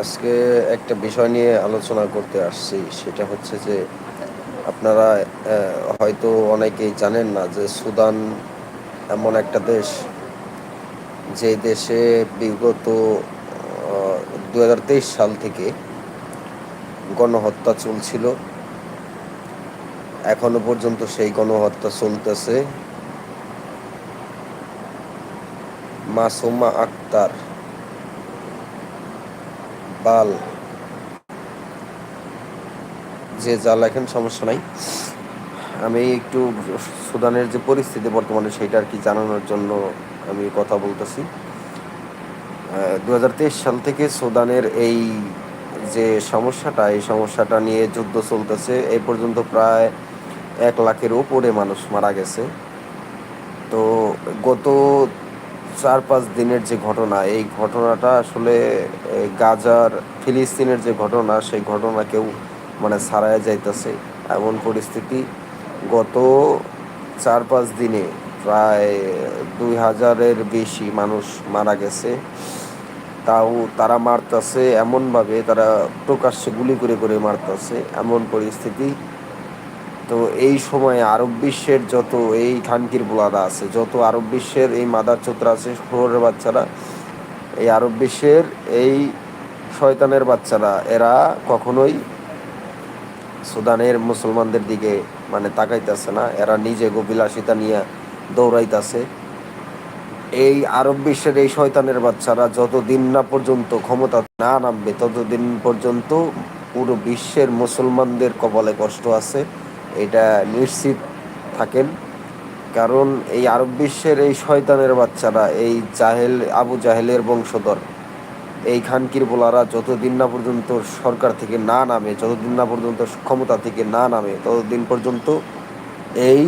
আজকে একটা বিষয় নিয়ে আলোচনা করতে আসছি, সেটা হচ্ছে যে আপনারা হয়তো অনেকেই জানেন না যে সুদান এমন একটা দেশ যে দেশে বিগত দু হাজার তেইশ সাল থেকে গণহত্যা চলছিল। এখনও পর্যন্ত সেই গণহত্যা চলতেছে। মাসুমা আক্তার বাল। যে যা লেখেন সমস্যা নাই। আমি একটু সুদানের যে পরিস্থিতি বর্তমানে সেটা আর কি জানানোর জন্য আমি কথা বলতেছি। দু হাজার তেইশ সাল থেকে সুদানের এই যে সমস্যাটা, এই সমস্যাটা নিয়ে যুদ্ধ চলতেছে। এই পর্যন্ত প্রায় এক লাখের উপরে মানুষ মারা গেছে। তো গত চার পাঁচ দিনের যে ঘটনা, এই ঘটনাটা আসলে গাজার, ফিলিস্তিনের যে ঘটনা, সেই ঘটনা কেউ মানে ছাড়াই যাইতেছে। এমন পরিস্থিতি গত চার পাঁচ দিনে প্রায় দুই হাজারের বেশি মানুষ মারা গেছে। তাও তারা মারতেছে, এমনভাবে তারা প্রকাশ্যে গুলি করে করে মারতেছে। এমন পরিস্থিতি তো এই সময়ে আরব বিশ্বের যত এই খানকির বোলারা আছে, যত আরব বিশ্বের এই মাদার চোত্রা আছে শহরের বাচ্চারা, এই আরব বিশ্বের এই শয়তানের বাচ্চারা, এরা কখনোই সুদানের মুসলমানদের দিকে মানে তাকাইতেছে না, এরা নিজে গোবিলাসিতা নিয়ে দৌড়াইতেছে। এই আরব বিশ্বের এই শয়তানের বাচ্চারা যতদিন না পর্যন্ত ক্ষমতা না নামবে, ততদিন পর্যন্ত পুরো বিশ্বের মুসলমানদের কপালে কষ্ট আছে। এটা নিশ্চিত থাকেন। কারণ এই আরব বিশ্বের এই শয়তানের বাচ্চারা, এই জাহেল, আবু জাহেলের বংশধর, এই খানকির বোলারা যতদিন না পর্যন্ত সরকার থেকে না নামে, যতদিন না পর্যন্ত ক্ষমতা থেকে না নামে, ততদিন পর্যন্ত এই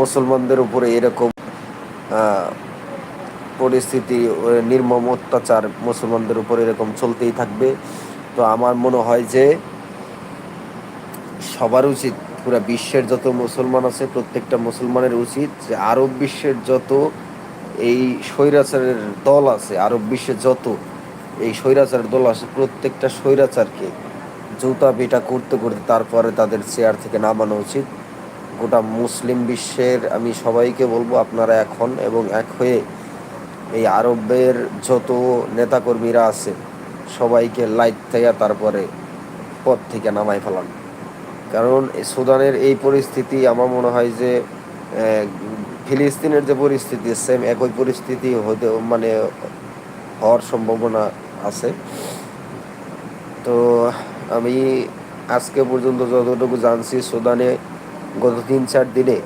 মুসলমানদের উপরে এরকম পরিস্থিতি নির্মম অত্যাচার মুসলমানদের উপর এরকম চলতেই থাকবে। তো আমার মনে হয় যে সবার উচিত, পুরা বিশ্বের যত মুসলমান আছে, প্রত্যেকটা মুসলমানের উচিত যে আরব বিশ্বের যত এই স্বৈরাচারের দল আছে, আরব বিশ্বে যত এই স্বৈরাচারের দল আছে, প্রত্যেকটা স্বৈরাচারকে জুতা পিটা করতে করতে তারপরে তাদের চেয়ার থেকে নামানো উচিত। গোটা মুসলিম বিশ্বের, আমি সবাইকে বলব আপনারা এখন এবং এক হয়ে এই আরবের যত নেতাকর্মীরা আছে, সবাইকে লাইট থেকে তারপরে পথ থেকে নামাই ফেলান। কারণ সুদানের এই পরিস্থিতি আমার মনে হয় যে ফিলিস্তিনের যে পরিস্থিতি সেম একই পরিস্থিতি হতে মানে হওয়ার সম্ভাবনা আছে। তো আমি আজকে পর্যন্ত যতটুকু জানছি সুদানে গত তিন চার দিনে,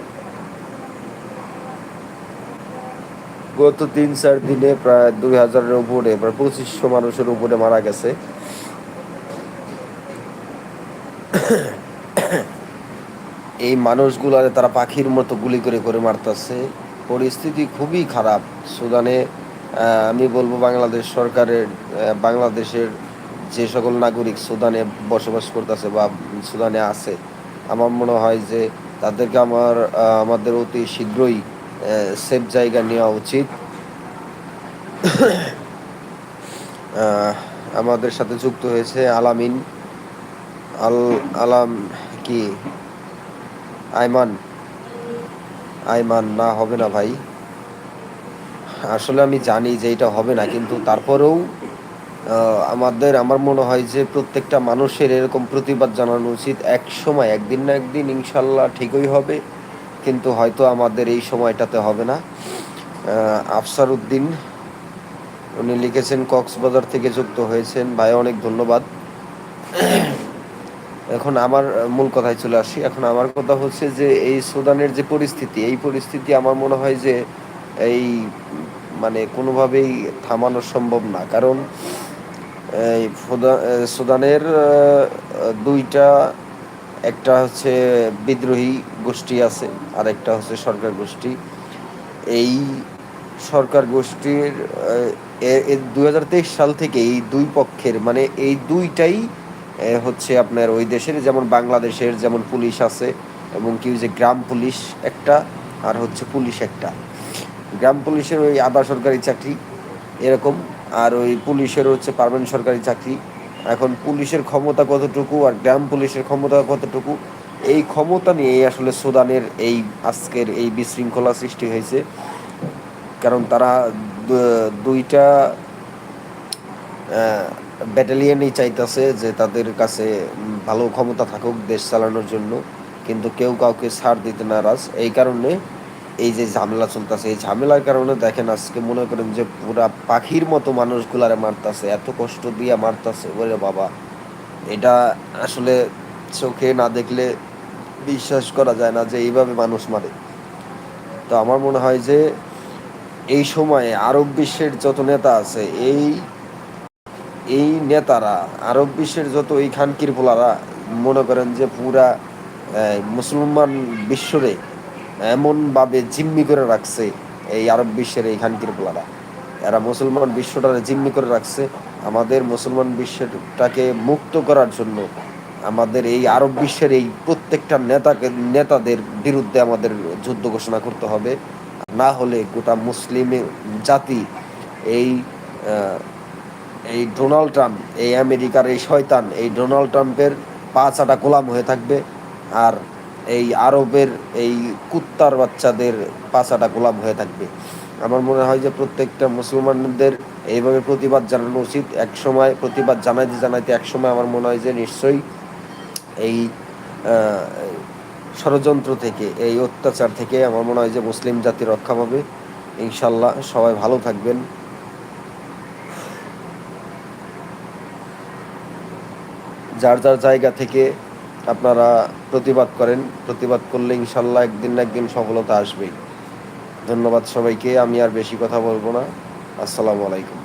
গত তিন চার দিনে প্রায় দুই হাজারের উপরে, প্রায় পঁচিশশো মানুষের উপরে মারা গেছে। এই মানুষগুলো তারা পাখির মতো গুলি করে করে মারতেছে। পরিস্থিতি খুবই খারাপ। সুদানে আমি বলব বাংলাদেশ সরকারের বাংলাদেশের যে সকল নাগরিক সুদানে বসবাস করতেছে বা সুদানে আছে, আমার মনে হয় যে তাদেরকে আমার আমাদের অতি শীঘ্রই সেফ জায়গা নেওয়া উচিত। আমাদের সাথে যুক্ত হয়েছে আলামিন। আল, আলাম কি? আইমান আইমান, না হবে না ভাই। আসলে আমি জানি যে এটা হবে না, কিন্তু তারপরেও আমাদের, আমার মনে হয় যে প্রত্যেকটা মানুষের এরকম প্রতিবাদ জানানো উচিত এক সময়, একদিন না একদিন, ইনশাল্লাহ ঠিকই হবে, কিন্তু হয়তো আমাদের এই সময়টাতে হবে না। আফসার উদ্দিন উনি লিখেছেন, কক্সবাজার থেকে যুক্ত হয়েছেন। ভাই, অনেক ধন্যবাদ। এখন আমার মূল কথায় চলে আসি। এখন আমার কথা হচ্ছে যে, এই সুদানের যে পরিস্থিতি, এই পরিস্থিতি আমার মনে হয় যে, এই মানে কোনোভাবেই থামানো সম্ভব না। কারণ, এই সুদানের দুইটা, একটা হচ্ছে বিদ্রোহী গোষ্ঠী আছে, আর একটা হচ্ছে সরকার গোষ্ঠী। এই সরকার গোষ্ঠীর দুই হাজার তেইশ সাল থেকে এই দুই পক্ষের মানে এই দুইটাই হচ্ছে আপনার ওই দেশের, যেমন বাংলাদেশের যেমন পুলিশ আছে, এবং কি যে গ্রাম পুলিশ একটা, আর হচ্ছে পুলিশ একটা। গ্রাম পুলিশের ওই আধা সরকারি চাকরি এরকম, আর ওই পুলিশের হচ্ছে পারমানেন্ট সরকারি চাকরি। এখন পুলিশের ক্ষমতা কতটুকু, আর গ্রাম পুলিশের ক্ষমতা কতটুকু, এই ক্ষমতা নিয়ে আসলে সুদানের এই আজকের এই বিশৃঙ্খলা সৃষ্টি হয়েছে। কারণ তারা দুইটা ব্যাটালিয়নই চাইতেছে যে তাদের কাছে ভালো ক্ষমতা থাকুক দেশ চালানোর জন্য, কিন্তু কেউ কাউকে ছাড় দিতে নারাজ। এই কারণে এই যে ঝামেলা চলতেছে, এই ঝামেলার কারণে দেখেন আজকে মনে করেন যে পুরা পাখির মতো মানুষগুলারে মারতাছে, এত কষ্ট দিয়ে মারতাছে বলে বাবা। এটা আসলে চোখে না দেখলে বিশ্বাস করা যায় না যে এইভাবে মানুষ মারে। তো আমার মনে হয় যে এই সময়ে আরব বিশ্বের যত নেতা আছে, এই এই নেতারা, আরব বিশ্বের যত এই খানকির পোলারা, মনে করেন যে পুরা মুসলমান বিশ্বরে এমনভাবে জিম্মি করে রাখছে এই আরব বিশ্বের এই খানকির পোলারা। এরা মুসলমান বিশ্বটারে জিম্মি করে রাখছে। আমাদের মুসলমান বিশ্বটাকে মুক্ত করার জন্য আমাদের এই আরব বিশ্বের এই প্রত্যেকটা নেতাকে, নেতাদের বিরুদ্ধে আমাদের যুদ্ধ ঘোষণা করতে হবে। না হলে গোটা মুসলিম জাতি এই এই ডোনাল্ড ট্রাম্প, এই আমেরিকার এই শয়তান, এই ডোনাল্ড ট্রাম্পের পা চাটা গোলাম হয়ে থাকবে আর এই আরবের এই কুত্তার বাচ্চাদের পাচাটা গোলাম হয়ে থাকবে। আমার মনে হয় যে প্রত্যেকটা মুসলমানদের এইভাবে প্রতিবাদ জানানো উচিত। এক সময় প্রতিবাদ জানাইতে জানাইতে এক সময় আমার মনে হয় যে নিশ্চয়ই এই ষড়যন্ত্র থেকে, এই অত্যাচার থেকে আমার মনে হয় যে মুসলিম জাতি রক্ষা পাবে। ইনশাল্লাহ সবাই ভালো থাকবেন। যার যার জায়গা থেকে আপনারা প্রতিবাদ করেন, প্রতিবাদ করলে ইনশাল্লাহ একদিন না একদিন সফলতা আসবেই। ধন্যবাদ সবাইকে, আমি আর বেশি কথা বলব না। আসসালামু আলাইকুম।